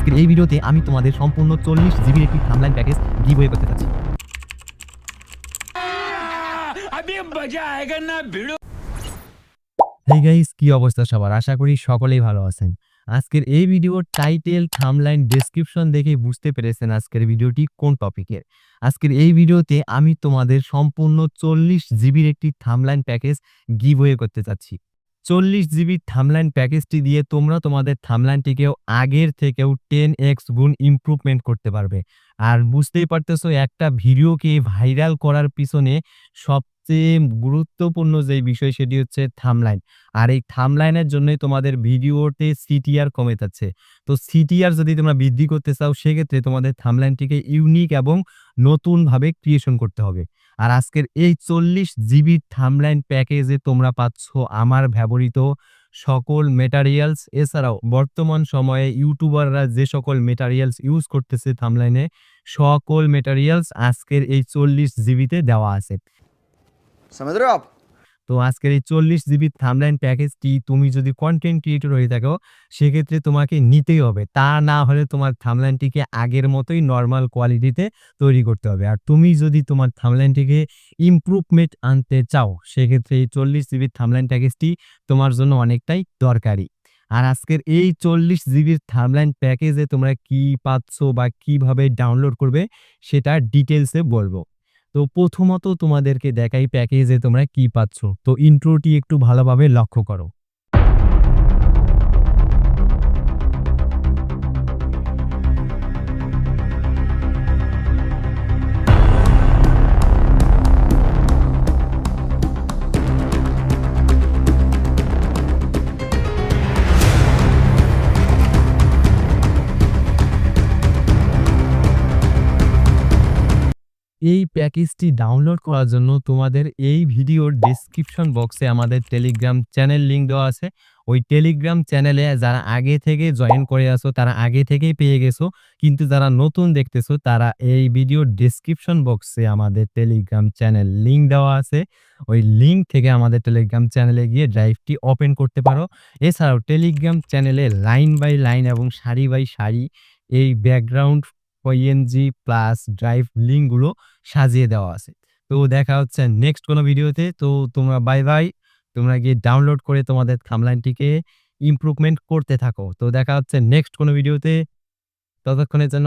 আজকের এই ভিডিওতে আমি তোমাদের সম্পূর্ণ চল্লিশ জিবির একটি থামলাইন প্যাকেজ গিভওয়ে করতে চাচ্ছি। হেই গাইস কি অবস্থা সবার? আশা করি সকলেই ভালো আছেন। আজকের এই ভিডিওর টাইটেল থামলাইন ডেসক্রিপশন দেখে বুঝতে পেরেছেন আজকের ভিডিওটি কোন টপিকের আজকের এই ভিডিওতে আমি তোমাদের সম্পূর্ণ চল্লিশ জিবির একটি থামলাইন প্যাকেজ গিভওয়ে করতে চাচ্ছি। চল্লিশ জিবি থামলাইন প্যাকেজটি দিয়ে তোমরা তোমাদের থামলাইনটিকেও আগের থেকেও টেন এক্স গুণ ইমপ্রুভমেন্ট করতে পারবে। আর বুঝতেই পারতেছো, একটা ভিডিওকে ভাইরাল করার পিছনে সবচেয়ে গুরুত্বপূর্ণ যে বিষয় সেটি হচ্ছে থামলাইন। আর এই থামলাইনের জন্যই তোমাদের ভিডিওতে সিটিআর কমে যাচ্ছে তো সিটিআর যদি তোমরা বৃদ্ধি করতে চাও, সেক্ষেত্রে তোমাদের থামলাইনটিকে ইউনিক এবং নতুনভাবে ক্রিয়েশন করতে হবে। আর আজকের এই চল্লিশ জিবি থামলাইন প্যাকেজে তোমরা পাচ্ছ আমার ব্যবহৃত সকল মেটারিয়ালস এছাড়াও বর্তমান সময়ে ইউটিউবাররা যে সকল মেটারিয়ালস ইউজ করতেছে থামলাইনে সকল মেটারিয়ালস আজকের এই চল্লিশ জিবিতে দেওয়া আছে। তো আজকের এই চল্লিশ জিবি থামলাইন প্যাকেজটি তুমি যদি কন্টেন্ট ক্রিয়েটর হয়ে থাকো, সেক্ষেত্রে তোমাকে নিতেই হবে। তা না হলে তোমার থামলাইনটিকে আগের মতোই নর্মাল কোয়ালিটিতে তৈরি করতে হবে। আর তুমি যদি তোমার থামলাইনটিকে ইমপ্রুভমেন্ট আনতে চাও, সেক্ষেত্রে এই চল্লিশ জিবি থামলাইন প্যাকেজটি তোমার জন্য অনেকটাই দরকারি। আর আজকের এই চল্লিশ জিবির থামলাইন প্যাকেজে তোমরা কি পাচ্ছ বা কীভাবে ডাউনলোড করবে, সেটা ডিটেলসে বলব। তো প্রথমত তোমাদেরকে দেখাই প্যাকেজে তোমরা কি পাচ্ছ। তো ইন্ট্রোটি একটু ভালোভাবে লক্ষ্য করো। এই প্যাকেজটি ডাউনলোড করার জন্য তোমাদের এই ভিডিওর ডেসক্রিপশন বক্সে আমাদের টেলিগ্রাম চ্যানেল লিঙ্ক দেওয়া আছে। ওই টেলিগ্রাম চ্যানেলে যারা আগে থেকে জয়েন করে আসো তারা আগে থেকেই পেয়ে গেছো। কিন্তু যারা নতুন দেখতেছো, তারা এই ভিডিওর ডেসক্রিপশন বক্সে আমাদের টেলিগ্রাম চ্যানেল লিঙ্ক দেওয়া আছে। ওই লিঙ্ক থেকে আমাদের টেলিগ্রাম চ্যানেলে গিয়ে ড্রাইভটি ওপেন করতে পারো। এছাড়াও টেলিগ্রাম চ্যানেলে লাইন বাই লাইন এবং সারি বাই সারি এই ব্যাকগ্রাউন্ড ওএনজি প্লাস ড্রাইভ লিঙ্কগুলো সাজিয়ে দেওয়া আছে। তো দেখা হচ্ছে নেক্সট কোনো ভিডিওতে তো। তোমরা বাই বাই তোমরা গিয়ে ডাউনলোড করে তোমাদের থামলাইনটিকে ইমপ্রুভমেন্ট করতে থাকো। তো দেখা হচ্ছে নেক্সট কোনো ভিডিওতে ততক্ষণের জন্য